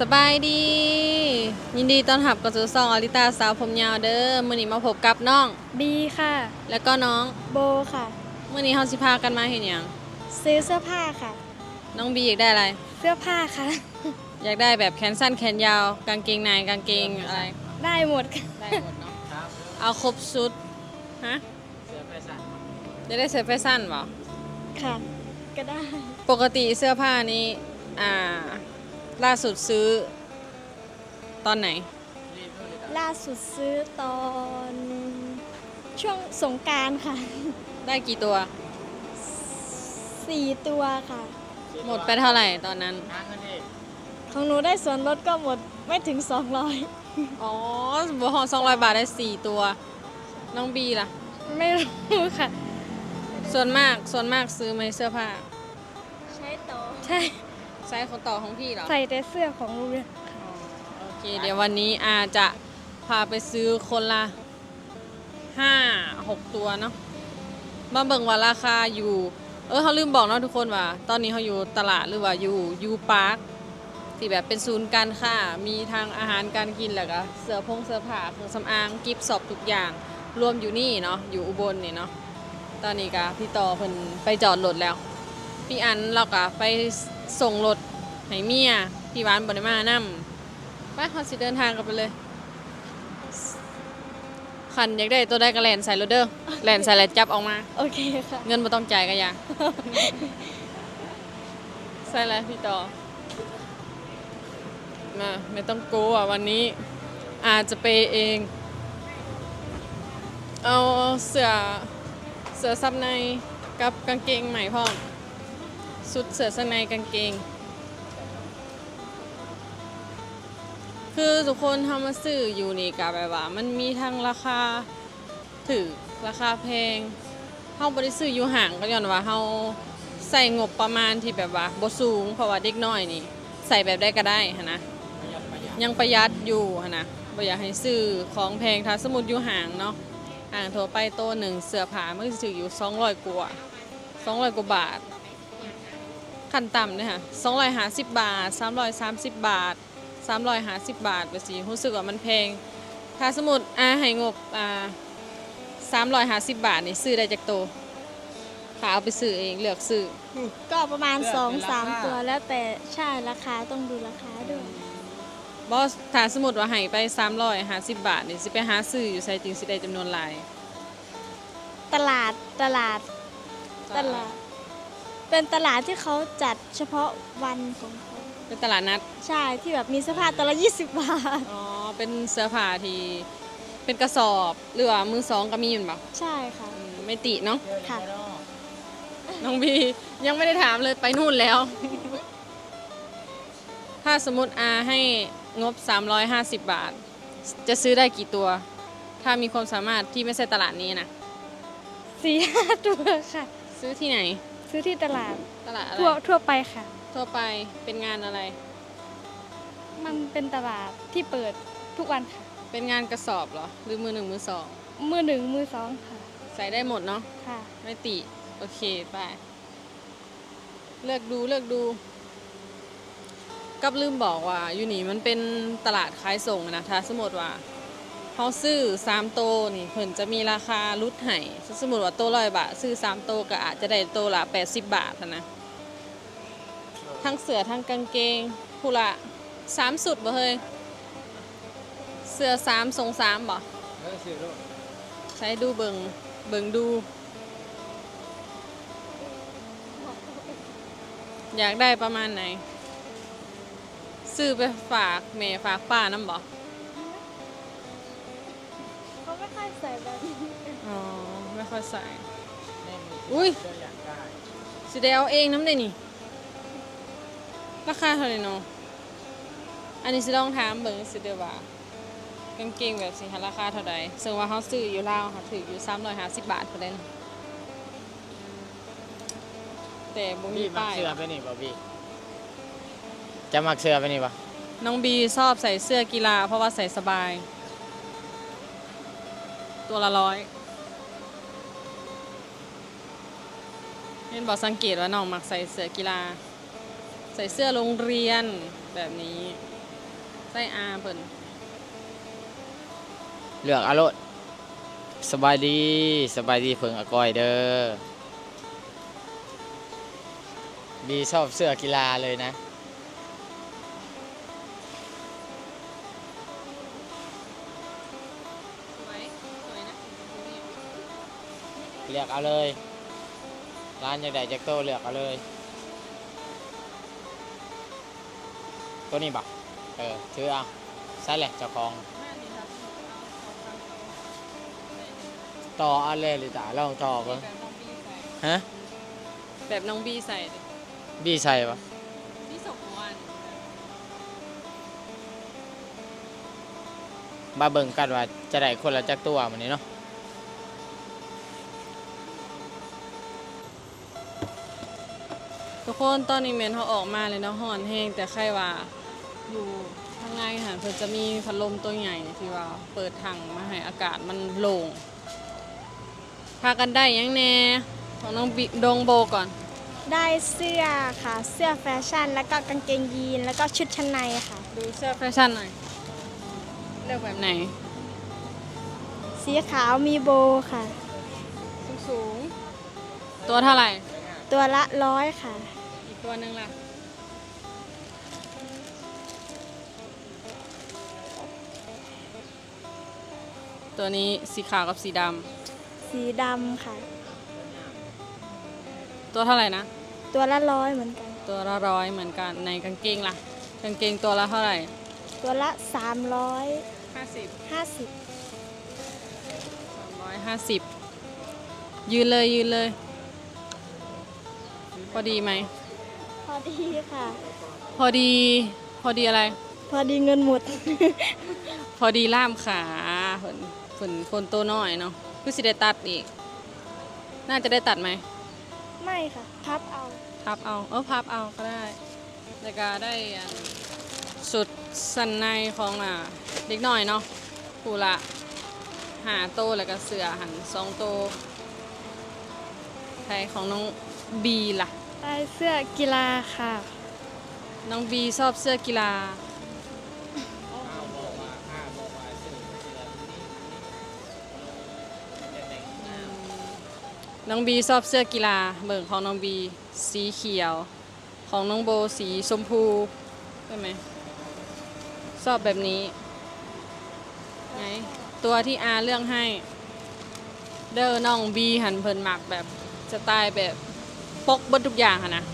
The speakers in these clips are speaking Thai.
สบายดี ยินดีต้อนรับกับสู่ซองอลิตาสาวผมยาวเด้อมื้อนี้มาพบกับน้อง บีค่ะ แล้วก็น้องโบค่ะ มื้อนี้เฮาสิพากันมาเฮ็ดหยังซื้อเสื้อผ้าค่ะ น้องบีอยากได้อะไร เสื้อผ้าค่ะ อยากได้แบบแขนสั้นแขนยาว กางเกงในกางเกงอะไรได้หมดค่ะ ได้หมดเนาะเอาครบชุดฮะจะได้เสื้อแฟชั่นบ่ค่ะ ก็ได้ ปกติเสื้อผ้านี้อ่า ล่าสุดซื้อ ตอนไหน ล่าสุดซื้อตอนช่วงสงกรารค่ะ ได้กี่ตัว สี่ตัวค่ะ หมดไปเท่าไหร่ตอนนั้น ของหนูได้ส่วนลดก็หมดไม่ถึง 200 อ๋อบัวหอสองร้อยบาทได้สี่ตัว น้องบีล่ะ ไม่รู้ค่ะ ส่วนมากส่วนมากซื้อไหมเสื้อผ้า ใช้ต่อใช่ ไซส์ของต่อของพี่เหรอ ใส่แต่เสื้อของโรงเรียนอ๋อโอเค เดี๋ยววันนี้อาจะพาไปซื้อคนละห้าหกตัวเนาะ มาเบิ่งว่าราคาอยู่ เออเขาลืมบอกเนาะทุกคนว่า ตอนนี้เขาอยู่ตลาดหรือว่าอยู่ยูพาร์คที่แบบเป็นศูนย์การค้า มีทางอาหารการกินแล้วก็เสื้อผงเสื้อผ้าเครื่องสำอางกิฟต์สอบทุกอย่าง รวมอยู่นี่เนาะ อยู่อุบลนี่เนาะ ตอนนี้ก็พี่ต่อเพิ่นไปจอดรถแล้ว พี่อันเราก็ไปส่งรถให้เมียพี่หวานบ่ได้มานำไปเขาสิเดินทางกันไปเลยคันอยากได้ตัวได้ก็แลนใส่รถเด้อแลนใส่แล้วจับออกมา โอเคค่ะ เงินบ่ต้องจ่ายก็อย่าใส่แล้วพี่ต่อมาไม่ต้องกลัววันนี้ อาจจะไปเอง เอาเสื้อเสื้อซับในกับกางเกงใหม่พ่อม สุดเสื้อซับในกางเกง คือทุกคนทำมาซื้ออยู่นี่กับแบบว่า มันมีทั้งราคาถือราคาแพงเฮาบ่ได้ซื้ออยู่ห่างก็ย้อนว่าเฮาใส่งบประมาณที่แบบว่าบ่สูง เพราะว่าเด็กน้อยนี่ ใส่แบบได้ก็ได้หันนะยังประหยัดอยู่หันนะบ่อยากให้ซื้อของแพงถ้าสมมุติอยู่ห่างเนาะห่างทั่วไปโตวหนึ่งเสื้อผ้ามันก็สิถืออยู่200กว่า200กว่าบาท ขั้นต่ำเนี่ยค่ะ250บาท330บาท350บาทไปสิรู้สึกว่ามันแพงถ้าสมมุติอ่าให้งบอ่า350บาทนี่ซื้อได้จากโตวถ้าเอาไปซื้อเองเลือกซื้อ ก็ประมาณ เลือกเป็นราคา 2-3 ตัวแล้วแต่ใช่ราคาต้องดูราคาด้วย บอสถ้าสมมติว่าให้ไป350บาทนี่สิไปหาซื้ออยู่ใส่จริงสิได้จำนวนหลายตลาดตลาดตลาด เป็นตลาดที่เขาจัดเฉพาะวันของเขาเป็นตลาดนัด ใช่ที่แบบมีเสื้อผ้าตัวละ 20 บาท อ๋อ เป็นเสื้อผ้าที่เป็นกระสอบหรือว่ามือสองก็มีอยู่บ่ใช่ค่ะ อืมไม่ติเนาะ ค่ะ น้องบียังไม่ได้ถามเลยไปนู่นแล้ว ถ้าสมมติอาให้งบ 350 บาท จะซื้อได้กี่ตัว ถ้ามีความสามารถที่ไม่ใช่ตลาดนี้นะ สี่ห้าตัวค่ะ ซื้อที่ไหน ซื้อที่ตลาดตลาดอะไรทั่วทั่วไปค่ะ ทั่วไปเป็นงานอะไร มันเป็นตลาดที่เปิดทุกวันค่ะ เป็นงานกระสอบเหรอ หรือมือหนึ่งมือสอง มือหนึ่งมือสองค่ะ ใส่ได้หมดเนาะ ค่ะ ไม่ติ โอเคไป เลือกดูเลือกดู กับลืมบอกว่าอยู่นี่มันเป็นตลาดขายส่งนะถ้าสมมติว่า เขาซื้อสามโตนี่เพิ่นจะมีราคาลุดให้สมมติว่าโตร้อยบาท ซื้อสามโตก็อาจจะได้โตละแปดสิบบาทนะทั้งเสือทั้งกางเกงผู้ละสามสุดบ่เฮ้ยเสือสามทรงสามบ่ใช้ดูเบิงเบิงดู อยากได้ประมาณไหน ซื้อไปฝากแม่ฝากป้าน้ำบอก ไม่ค่อยใส่แบบนี้อ๋อ ไม่ค่อยใส่ ไม่มีอุ้ยตัวอย่างได้สิได้เอาเองน้ำได้นี่ ราคาเท่าไหร่เนาะอันนี้สิลองถามเบิงสิเดียวว่ากางเกงแบบสิหาราคาเท่าใดซึ่งว่าเขาซื้ออยู่ลาวค่ะถืออยู่350บาทพอได้แต่บ่มีพี่มักป้าย เสื้อไปนี่ป่ะพี่จะมักเสื้อไปนี่ป่ะน้องบีชอบใส่เสื้อกีฬาเพราะว่าใส่สบาย ตัวละร้อยเห็นบอกสังเกตว่าน้องมักใส่เสื้อกีฬา ใส่เสื้อโรงเรียนแบบนี้ใส่อาเพิ่นเลือกอารมณ์สบายดีสบายดีเพิ่งอกอยเด้อบีชอบเสื้อกีฬาเลยนะ เลือกเอาเลย ร้านยังไดแจ็คโตเลือกเอาเลย ตัวนี้บักเออถือเอาใช่แหละเจ้าของต่อเอาเลยหรือตาลองต่อเบิ่งฮะแบบน้องบีใส่ดิบีใส่ปะพี่สมวันมาเบิ่งกันว่าจะได้คนละจักตัวมันนี้เนาะ ทุกคนตอนนี้เมนเขาออกมาเลยเนาะห่อนแห้งแต่ใครว่าอยู่ข้างในค่ะเพิ่นจะมีพัดลมตัวใหญ่ที่ว่าเปิดถังมาให้อากาศมันโล่งพากันได้ยังแน่ของน้องบิดงโบก่อน ได้เสื้อค่ะ เสื้อแฟชั่น แล้วก็กางเกงยีน แล้วก็ชุดชั้นในค่ะ ดูเสื้อแฟชั่นหน่อยเลือกแบบไหน สีขาวมีโบค่ะ สูงสูงๆตัวเท่าไหร่ ตัวละร้อยค่ะ อีกตัวหนึ่งล่ะ ตัวนี้สีขาวกับสีดสีดำค่ะำตัวเท่าไหร่นะ ตัวละร้อยเหมือนกัน ตัวละร้อยเหมือนกันในกางเกงล่ะ กางเกงตัวละเท่าไหร่ตัวละสามร้อยห้าสิบห้าสิบสามร้อยห้าสิบยืนเลยยืนเลย พอดีไหม พอดีค่ะ พอดี พอดีอะไร พอดีเงินหมด พอดีล่ามขาฝนฝนคนตัวน้อยเนาะคือสิได้ตัดอีก น่าจะได้ตัดไหม ไม่ค่ะ พับเอา พับเอา เออพับเอาก็ได้แล้วก็ได้อันสุดสันในของอะเด็กน้อยเนาะผู้ละหาโตวแล้วก็เสือหันสองโตวใครของน้อง บีล่ะได้เสื้อกีฬาค่ะ น้องบีชอบเสื้อกีฬา น้องบีชอบเสื้อกีฬา เบิ่งของน้องบีสีเขียว ของน้องโบสีชมพูใช่ไหมชอบแบบนี้ไหนตัวที่อาเลือกให้ เด้อน้องบีหันเพิ่นหมักแบบสไตล์แบบ ปกเบดทุกอย่างค่ะนะ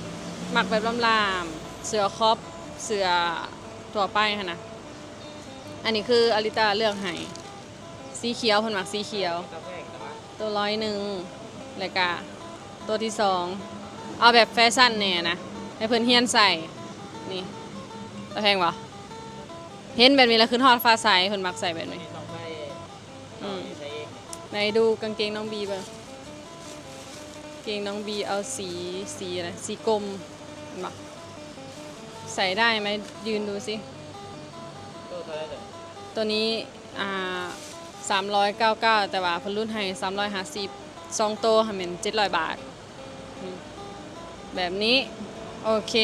หมักแบบลามๆเสือครอปเสือตัวไปค่ะนะอันนี้คืออลิตาเลือกให้สีเขียวเพิ่นหมักสีเขียว ตัวร้อยหนึ่งแล้วก็ตัวที่สองเอาแบบแฟชั่นเนี่ยนะให้เพื่อนเฮียนใส่นี่ตะแพงวะเห็นแบบนี้แล้วขึ้นฮอดฟ้าใสเพื่อนมักใส่แบบนี้ อืม ไหนดูกางเกงน้องบีเบ้าง เกงน้องบีเอาสีสีอะไรสีกลมเห็นปะใส่ได้ไหมยืนดูสิ ตัวนี้อ่าสามร้อยเก้าเก้าแต่ว่าเพนรุ่นให้สามร้อยห้าสิบสองโตค่ะเป็นเจ็ดร้อยบาทอืมแบบนี้ โอเค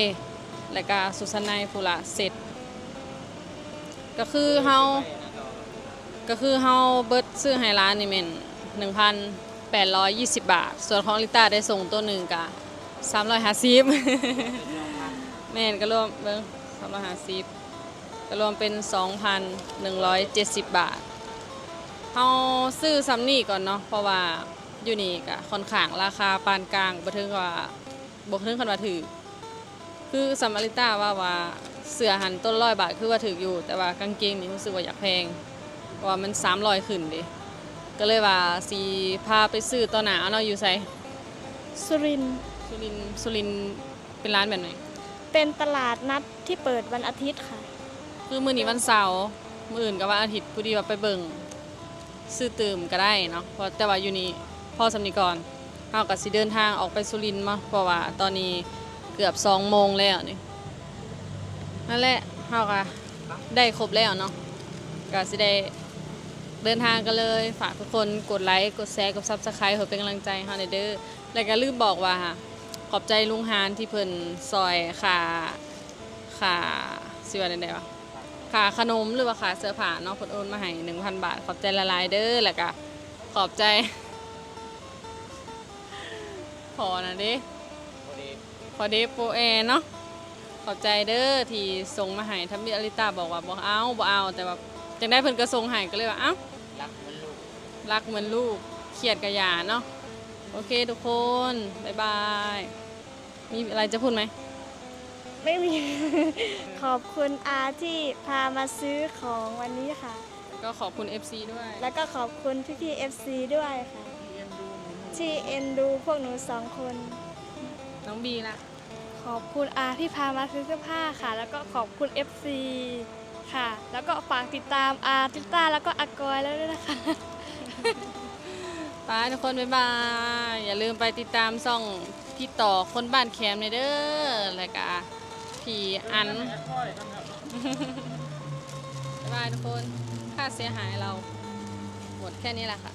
แล้วก็สุสานในฟูละเสร็จ ก็คือเฮาก็คือเฮาเบิดซื้อให้ร้านนี่แม่นหนึ่งพัน แปดร้อยยี่สิบาท ส่วนของลิต้าได้ส่งตัวหนึ่งกะสามร้อยห้าสิบแม่นก็รวมเบิ้งสามร้อยห้าสิบก็รวมเป็น 2,170 บาทเอาซื้อซัมนี่ก่อนเนาะเพราะว่าอยู่นี่ก็ค่อนข้างราคาปานกลางบ่ถึงว่าบ่ถึงคันว่าถือคือซัมอาริต้าว่าว่าเสื้อหันต้นร้อยบาทคือว่าถืออยู่ แต่ว่ากางเกงนี่รู้สึกว่าอยากแพงเพราะว่ามัน300ขึ้นดิ ก็เลยว่าสีพาไปซื้อตอนหนาเอาเนาะอยู่ไสสุรินทร์สุรินทร์สุรินทร์เป็นร้านแบบไหนเป็นตลาดนัดที่เปิดวันอาทิตย์ค่ะ คือมื้อนี้วันเสาร์มื้ออื่นก็วันอาทิตย์ผู้ดีว่าไปเบิ่งซื้อตื่มก็ได้เนาะเพราะแต่ว่าอยู่นี่พ่อสำนิกรเฮาก็สิเดินทางออกไปสุรินทร์มาเพราะว่าตอนนี้เกือบ2โมงแล้วนี่นั่นแหละเฮาก็ได้ครบแล้วเนาะก็สิได้ เดินทางกันเลย ฝากทุกคนกดไลค์ กดแชร์ กด Subscribe เพื่อเป็นกำลังใจให้เฮาหน่อยเด้อแล้วก็ลืมบอกว่าขอบใจลุงฮานที่เพิ่นซอยค่าค่าสิว่าได้ไดวะค่าขนมหรือว่าค่าเสื้อผ้าเนาะเพิ่นโอนมาให้1,000 บาท ขอบใจละลายเด้อแล้วก็ขอบใจ พอนะเด้พอดีพอเดฟโปแอเนาะขอบใจเด้อที่ส่งมาให้ทัมบิอลิตาบอกว่าบ่เอาบ่เอาแต่ว่าจังได้เพิ่นก็ส่งให้ก็เลยว่าเอ้า รักเหมือนลูกเครียดกะยาเนาะโอเคทุกคนบ๊ายบาย มีอะไรจะพูดไหม ไม่มี ขอบคุณอาที่พามาซื้อของวันนี้ค่ะแล้วก็ขอบคุณ FC ด้วย แล้วก็ขอบคุณพี่ๆ FC ด้วยค่ะ ที่เอ็นดูพวกหนูสองคน น้องบีนะขอบคุณอาที่พามาซื้อเสื้อผ้าค่ะ แล้วก็ขอบคุณ FC ค่ะ แล้วก็ฝากติดตามอาติต้าแล้วก็อากอยแล้วด้วยนะคะ ไปทุกคนบ๊ายบาย อย่าลืมไปติดตามซ่องพี่ต่อคนบ้านแคมในเด้อแล้วก็พี่อันบ๊ายบายทุกคน ค่าเสียหายเรา หมดแค่นี้แหละค่ะ